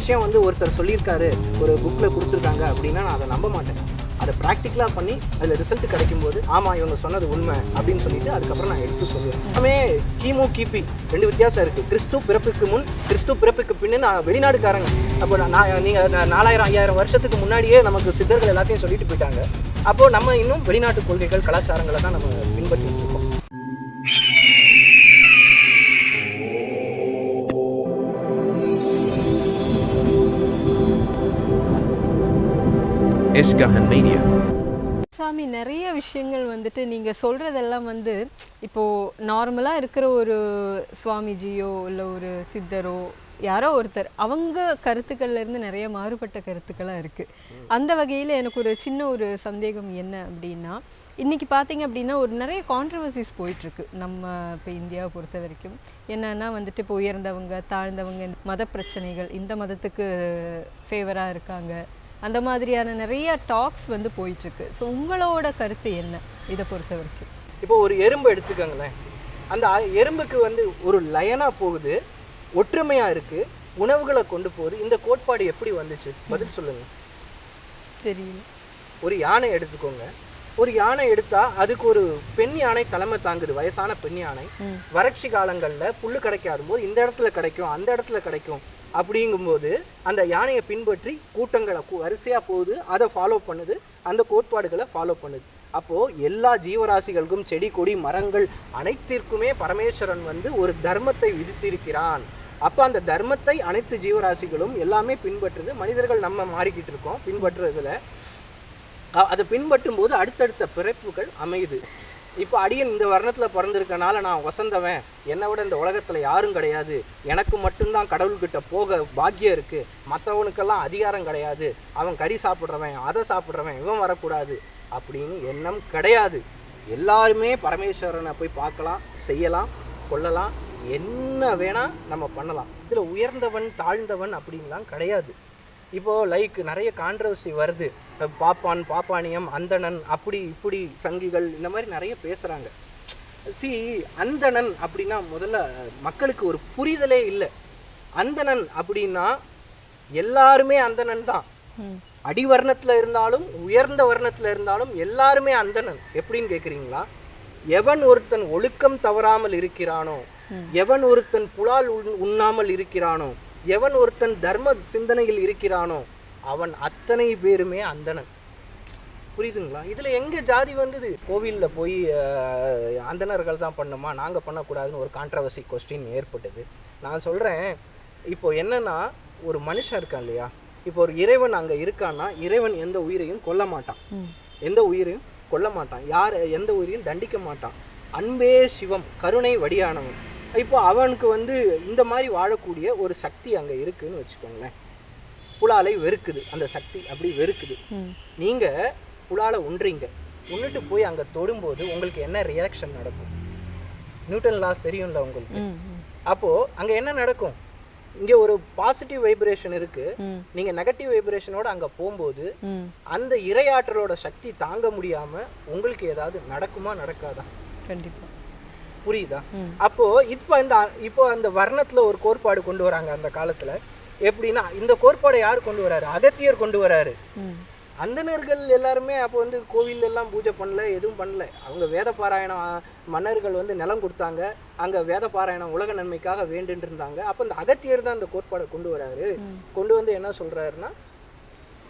விஷயம் வந்து ஒருத்தர் சொல்லியிருக்காரு ஒரு புக்கில் கொடுத்துருக்காங்க அப்படின்னா நான் அதை நம்ப மாட்டேன். அதை ப்ராக்டிக்கலாக பண்ணி அதில் ரிசல்ட் கிடைக்கும் போது ஆமாம் இவங்க சொன்னது உண்மை அப்படின்னு சொல்லிட்டு அதுக்கப்புறம் நான் எடுத்து சொல்லுவேன். எல்லாமே கிமு கிபி ரெண்டு வித்தியாசம் இருக்குது கிறிஸ்து பிறப்புக்கு முன் கிறிஸ்து பிறப்புக்கு பின்னு நான் வெளிநாடுக்காரங்க. அப்போ நான் நான் நீங்கள் நாலாயிரம் ஐயாயிரம் வருஷத்துக்கு முன்னாடியே நமக்கு சித்தர்கள் எல்லாத்தையும் சொல்லிட்டு போயிட்டாங்க. அப்போது நம்ம இன்னும் வெளிநாட்டு கொள்கைகள் கலாச்சாரங்களை தான் நம்ம Isgahan மீடியா சாமி நிறைய விஷயங்கள் வந்துட்டு நீங்கள் சொல்கிறதெல்லாம் வந்து இப்போது நார்மலாக இருக்கிற ஒரு சுவாமிஜியோ இல்லை ஒரு சித்தரோ யாரோ ஒருத்தர் அவங்க கருத்துக்கள்ல இருந்து நிறைய மாறுபட்ட கருத்துக்களாக இருக்குது அந்த வகையில் எனக்கு ஒரு சின்ன ஒரு சந்தேகம் என்ன அப்படின்னா இன்னைக்கு பார்த்தீங்க அப்படின்னா ஒரு நிறைய கான்ட்ரவர்சிஸ் போயிட்டுருக்கு நம்ம இப்போ இந்தியாவை பொறுத்த வரைக்கும். என்னன்னா வந்துட்டு இப்போ உயர்ந்தவங்க தாழ்ந்தவங்க மத பிரச்சனைகள் இந்த மதத்துக்கு ஃபேவராக இருக்காங்க. அந்த மாதிரியான நிறைய டாக்ஸ் வந்து போயிட்டுருக்கு. ஸோ உங்களோட கருத்து என்ன? இதை பொறுத்த வரைக்கும். இப்போ ஒரு எறும்பு எடுத்துக்கோங்களேன். அந்த எறும்புக்கு வந்து ஒரு லயனாக போகுது ஒற்றுமையாக இருக்குது உணவுகளை கொண்டு போகுது. இந்த கோட்பாடு எப்படி வந்துச்சு? பதில் சொல்லுங்க. தெரியல ஒரு யானை எடுத்துக்கோங்க. ஒரு யானை எடுத்தா அதுக்கு ஒரு பெண் யானை தலைமை தாங்குது வயசான பெண் யானை. வறட்சி காலங்களில் புல்லு கிடைக்காத போது இந்த இடத்துல கிடைக்கும் அந்த இடத்துல கிடைக்கும் அப்படிங்கும்போது அந்த யானையை பின்பற்றி கூட்டங்களை வரிசையாக போகுது அதை ஃபாலோ பண்ணுது அந்த கோட்பாடுகளை ஃபாலோ பண்ணுது. அப்போது எல்லா ஜீவராசிகளுக்கும் செடி கொடி மரங்கள் அனைத்திற்குமே பரமேஸ்வரன் வந்து ஒரு தர்மத்தை விதித்திருக்கிறான். அப்போ அந்த தர்மத்தை அனைத்து ஜீவராசிகளும் எல்லாமே பின்பற்றுது. மனிதர்கள் நம்ம மாறிக்கிட்டு இருக்கோம் பின்பற்றுறதுல. அதை பின்பற்றும் போது அடுத்தடுத்த பிறப்புகள் அமையுது. இப்போ அடியன் இந்த வர்ணத்தில் பிறந்திருக்கனால நான் வசந்தவன். என்னை விட இந்த உலகத்தில் யாரும் கிடையாது. எனக்கு மட்டும்தான் கடவுள்கிட்ட போக பாக்கியம் இருக்குது மற்றவனுக்கெல்லாம் அதிகாரம் கிடையாது. அவன் கறி சாப்பிட்றவன் அதை சாப்பிட்றவன் இவன் வரக்கூடாது அப்படின்னு எண்ணம் கிடையாது. எல்லாருமே பரமேஸ்வரனை போய் பார்க்கலாம் செய்யலாம் கொள்ளலாம் என்ன வேணால் நம்ம பண்ணலாம். இதில் உயர்ந்தவன் தாழ்ந்தவன் அப்படின்லாம் கிடையாது. இப்போ லைக் நிறைய கான்ட்ரவர்சி வருது. பாப்பான் பாப்பானியம் அந்தணன் அப்படி இப்படி சங்கிகள் இந்த மாதிரி நிறைய பேசுகிறாங்க சி அந்தணன் அப்படின்னா முதல்ல மக்களுக்கு ஒரு புரிதலே இல்லை. அந்தணன் அப்படின்னா எல்லாருமே அந்தணன் தான். அடிவர்ணத்தில் இருந்தாலும் உயர்ந்த வர்ணத்தில் இருந்தாலும் எல்லாருமே அந்தணன். எப்படின்னு கேட்குறீங்களா எவன் ஒருத்தன் ஒழுக்கம் தவறாமல் இருக்கிறானோ. எவன் ஒருத்தன் புலால் உண்- உண்ணாமல் இருக்கிறானோ எவன் ஒருத்தன் தர்ம சிந்தனையில் இருக்கிறானோ அவன் அத்தனை பேருமே அந்தணன். புரியுதுங்களா? இதில் எங்கே ஜாதி வந்தது? கோவிலில் போய் அஹ், அந்தணர்கள் தான் பண்ணுமா? நாங்கள் பண்ணக்கூடாதுன்னு ஒரு கான்ட்ரவர்சி கொஸ்டின் ஏற்பட்டது. நான் சொல்கிறேன் இப்போ என்னன்னா ஒரு மனுஷன் இருக்கான் இல்லையா? இப்போ ஒரு இறைவன் அங்கே இருக்கான்னா இறைவன் எந்த உயிரையும் கொல்ல மாட்டான். எந்த உயிரையும் கொல்ல மாட்டான். யார் எந்த உயிரையும் தண்டிக்க மாட்டான். அன்பே சிவம் கருணை வடியானவன். இப்போ அவனுக்கு வந்து இந்த மாதிரி வாழக்கூடிய ஒரு சக்தி அங்கே இருக்குன்னு வச்சுக்கோங்களேன். புலாலை வெறுக்குது. அந்த சக்தி அப்படி வெறுக்குது. நீங்கள் புலாலை உண்றீங்க. உன்னிட்டு போய் அங்கே தொடும்போது உங்களுக்கு என்ன ரியாக்ஷன் நடக்கும்? நியூட்டன் லாஸ் தெரியும்ல உங்களுக்கு? அப்போது அங்கே என்ன நடக்கும்? இங்கே ஒரு பாசிட்டிவ் வைப்ரேஷன் இருக்குது ம். நீங்கள் நெகட்டிவ் வைப்ரேஷனோட அங்கே போகும்போது அந்த இரையாற்றலோட சக்தி தாங்க முடியாம உங்களுக்கு ஏதாவது நடக்குமா நடக்காதா? கண்டிப்பாக புரியுதா? அப்போ இப்போ இந்த இப்போ அந்த வர்ணத்துல ஒரு கோட்பாடு கொண்டு வராங்க அந்த காலத்துல. எப்படின்னா இந்த கோட்பாடை யார் கொண்டு வராரு? அகத்தியர் கொண்டு வராரு. ம். அந்தணர்கள் எல்லாருமே அப்போ வந்து கோவில் எல்லாம் பூஜை பண்ணல எதுவும் பண்ணல. அவங்க வேத பாராயணம் மன்னர்கள் வந்து நிலம் கொடுத்தாங்க. அங்க வேத பாராயணம் உலக நன்மைக்காக வேண்டுன்னு இருந்தாங்க. அப்போ இந்த அகத்தியர் தான் இந்த கோட்பாடை கொண்டு வராரு. கொண்டு வந்து என்ன சொல்றாருன்னா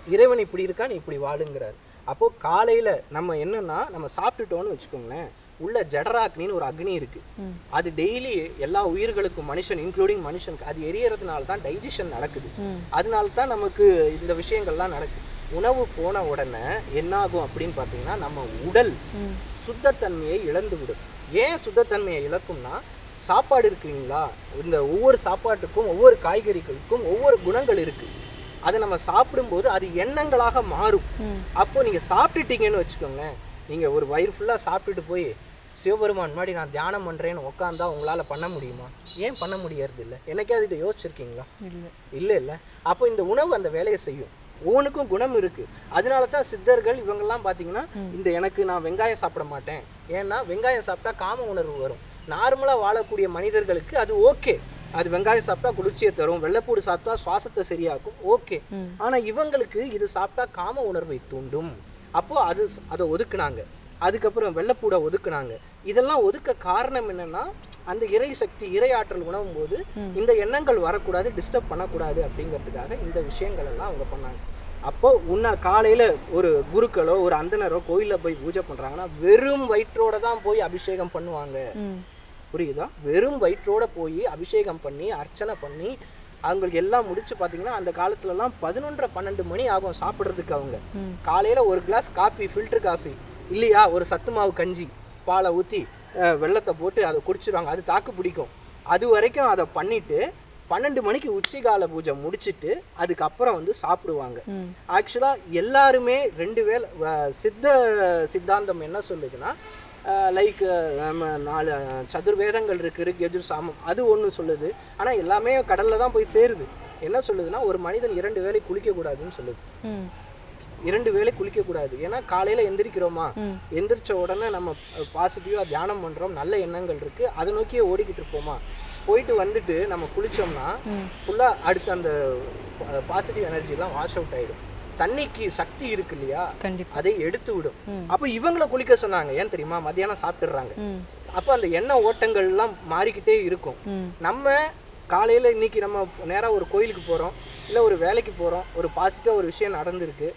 இறைவன் இப்படி இருக்கான் இப்படி வாழுங்கிறார். அப்போ காலையில நம்ம என்னன்னா நம்ம சாப்பிட்டுட்டோம்னு வச்சுக்கோங்களேன். உள்ள ஜடராக்னின்னு ஒரு அக்னி இருக்கு. அது டெய்லி எல்லா உயிர்களுக்கும் மனுஷன் இன்க்ளூடிங் மனுஷனுக்கு அது எரியறதுனால தான் டைஜஷன் நடக்குது. அதனால தான் நமக்கு இந்த விஷயங்கள்லாம் நடக்குது. உணவு போன உடனே என்னாகும் அப்படின்னு பார்த்தீங்கன்னா நம்ம உடல் சுத்தத்தன்மையை இழந்து விடும். ஏன் சுத்தத்தன்மையை இழக்கும்னா சாப்பாடு இருக்குங்களா இந்த ஒவ்வொரு சாப்பாட்டுக்கும் ஒவ்வொரு காய்கறிகளுக்கும் ஒவ்வொரு குணங்கள் இருக்கு. அதை நம்ம சாப்பிடும்போது அது எண்ணங்களாக மாறும். அப்போ நீங்கள் சாப்பிட்டுட்டீங்கன்னு வச்சுக்கோங்க நீங்கள் ஒரு வயிறு ஃபுல்லாக சாப்பிட்டுட்டு போய் சிவபெருமான் முன்னாடி நான் தியானம் பண்ணுறேன்னு உட்காந்தா உங்களால் பண்ண முடியுமா? ஏன் பண்ண முடியறது இல்லை என்னைக்காவது இதை யோசிச்சிருக்கீங்களா? இல்லை. இல்லை இல்லை. அப்போ இந்த உணவு அந்த வேலையை செய்யும். ஒவ்வொன்றுக்கும் குணம் இருக்கு. அதனால தான் சித்தர்கள் இவங்கெல்லாம் பார்த்தீங்கன்னா இந்த எனக்கு நான் வெங்காயம் சாப்பிட மாட்டேன். ஏன்னா வெங்காயம் சாப்பிட்டா காம உணர்வு வரும். நார்மலாக வாழக்கூடிய மனிதர்களுக்கு அது ஓகே. அது வெங்காயம் சாப்பிட்டா குளிர்ச்சியை தரும். வெள்ளைப்பூடு சாப்பிட்டா சுவாசத்தை சரியாக்கும். ஓகே. ம். ஆனா இவங்களுக்கு இது சாப்பிட்டா காம உணர்வை தூண்டும். அப்போ அது அதை ஒதுக்குனாங்க. அதுக்கப்புறம் வெள்ளைப்பூடை ஒதுக்குனாங்க. இதெல்லாம் ஒதுக்க காரணம் என்னன்னா அந்த இறை சக்தி இறை ஆற்றல் உணவும் போது. இந்த எண்ணங்கள் வரக்கூடாது டிஸ்டர்ப் பண்ணக்கூடாது அப்படிங்கிறதுக்காக இந்த விஷயங்கள் எல்லாம் அவங்க பண்ணாங்க. அப்போ உன்ன காலையில ஒரு குருக்களோ ஒரு அந்தனரோ கோயில்ல போய் பூஜை பண்றாங்கன்னா வெறும் வயிற்றோட தான் போய் அபிஷேகம் பண்ணுவாங்க. புரியுதா? வெறும் வயிற்றோட போய் அபிஷேகம் பண்ணி அர்ச்சனை பண்ணி அவங்களுக்கு எல்லாம் முடிச்சு பார்த்தீங்கன்னா அந்த காலத்துலலாம் பதினொன்றரை பன்னெண்டு மணி ஆகும் சாப்பிட்றதுக்கு அவங்க. காலையில் ஒரு கிளாஸ் காஃபி ஃபில்டர் காஃபி இல்லையா? ஒரு சத்து மாவு கஞ்சி பாலை ஊற்றி வெள்ளத்தை போட்டு அதை குடிச்சிருவாங்க. அது தாக்கு பிடிக்கும். அது வரைக்கும் அதை பண்ணிட்டு பன்னெண்டு மணிக்கு உச்சிகால பூஜை முடிச்சிட்டு அதுக்கப்புறம் வந்து சாப்பிடுவாங்க. ஆக்சுவலாக எல்லாருமே ரெண்டு வேளை வ- சித்த சித்தாந்தம் என்ன சொல்லுதுன்னா லைக் நம்ம நாலு சதுர்வேதங்கள் இருக்கு ரிக் யஜுர் சாமம் அது ஒன்று சொல்லுது. ஆனால் எல்லாமே கடலில் தான் போய் சேருது. என்ன சொல்லுதுன்னா ஒரு மனிதன் இரண்டு வேளை குளிக்கக்கூடாதுன்னு சொல்லுது. இரண்டு வேளை குளிக்கக்கூடாது. ஏன்னா காலையில் எந்திரிக்கிறோமா? எந்திரிச்ச உடனே நம்ம பாசிட்டிவாக தியானம் பண்ணுறோம் நல்ல எண்ணங்கள் இருக்குது அதை நோக்கியே ஓடிக்கிட்டு இருப்போமா? போயிட்டு வந்துட்டு நம்ம குளிச்சோம்னா ம். ஃபுல்லாக அடுத்து அந்த பாசிட்டிவ் எனர்ஜிலாம் வாஷ் அவுட் ஆகிடும் தண்ணிக்கு சக்தி இருக்கு இல்லையா? அதை எடுத்து விடும். அப்போ இவங்கள குளிக்க சொன்னாங்க. ஏன் தெரியுமா? மத்தியானம் சாப்பிட்டுடுறாங்க ம். அப்போ அந்த எண்ணெய் ஓட்டங்கள்லாம் மாறிக்கிட்டே இருக்கும். நம்ம காலையில் இன்னைக்கு நம்ம நேராக ஒரு கோயிலுக்கு போகிறோம் இல்லை ஒரு வேலைக்கு போகிறோம் ஒரு பாசிட்டிவாக ஒரு விஷயம் நடந்திருக்கு.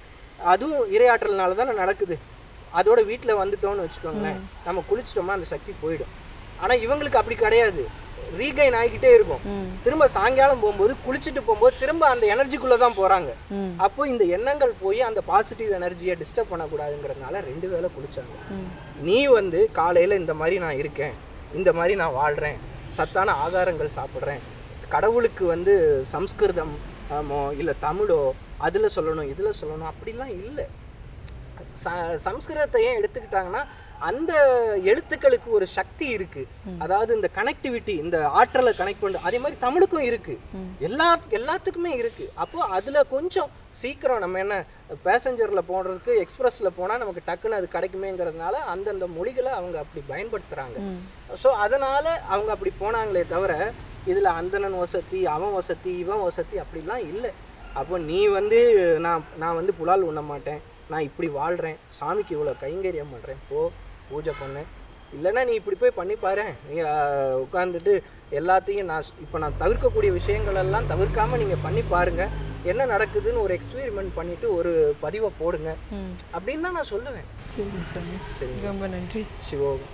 அதுவும் இரையாற்றல்னால தானே நடக்குது. அதோட வீட்டில் வந்துட்டோம்னு வச்சுக்கோங்களேன். நம்ம குளிச்சிட்டோம்னா அந்த சக்தி போயிடும். ஆனால் இவங்களுக்கு அப்படி கிடையாது. ரீகைன் ஆகிக்கிட்டே இருக்கும். திரும்ப சாயங்காலம் போகும்போது குளிச்சுட்டு போகும்போது திரும்ப அந்த எனர்ஜிக்குள்ளே தான் போகிறாங்க அப்போ இந்த எண்ணங்கள் போய் அந்த பாசிட்டிவ் எனர்ஜியை டிஸ்டர்ப் பண்ணக்கூடாதுங்கிறதுனால ரெண்டு வேளை குளிச்சாங்க. நீ வந்து காலையில் இந்த மாதிரி நான் இருக்கேன். இந்த மாதிரி நான் வாழ்கிறேன் சத்தான ஆகாரங்கள் சாப்பிட்றேன். கடவுளுக்கு வந்து சம்ஸ்கிருதம் இல்லை தமிழோ அதில் சொல்லணும் இதில் சொல்லணும் அப்படிலாம் இல்லை. ச சம்ஸ்கிருதத்தை ஏன் எடுத்துக்கிட்டாங்கன்னா அந்த எழுத்துக்களுக்கு ஒரு சக்தி இருக்கு. அதாவது இந்த கனெக்டிவிட்டி இந்த ஆற்றலை கனெக்ட் பண்ணு அதே மாதிரி தமிழுக்கும் இருக்கு. எல்லா எல்லாத்துக்குமே இருக்கு. அப்போ அதுல கொஞ்சம் சீக்கிரம் நம்ம என்ன பேசஞ்சர்ல போடுறதுக்கு எக்ஸ்பிரஸ்ல போனா நமக்கு டக்குன்னு அது கிடைக்குமேங்கிறதுனால அந்தந்த மொழிகளை அவங்க அப்படி பயன்படுத்துறாங்க. ம். ஸோ அதனால அவங்க அப்படி போனாங்களே தவிர இதுல அந்தணன் வசதி அவன் வசதி இவன் வசதி அப்படிலாம் இல்லை. அப்போ நீ வந்து நான் நான் வந்து புலால் உண்ண மாட்டேன். நான் இப்படி வாழ்கிறேன் சாமிக்கு இவ்வளோ கைங்கரியம் பண்ணுறேன் போ பூஜை பண்ணு. இல்லைன்னா நீ இப்படி போய் பண்ணி பாரு. நீ உட்காந்துட்டு எல்லாத்தையும் நான் இப்போ நான் தவிர்க்கக்கூடிய விஷயங்கள் எல்லாம் தவிர்க்காம நீங்கள் பண்ணி பாருங்க. என்ன நடக்குதுன்னு ஒரு எக்ஸ்பெரிமெண்ட் பண்ணிட்டு ஒரு பதிவை போடுங்க. அப்படின்னு தான் நான் சொல்லுவேன். சரி சாமி. சரி ரொம்ப நன்றி. சிவோகம்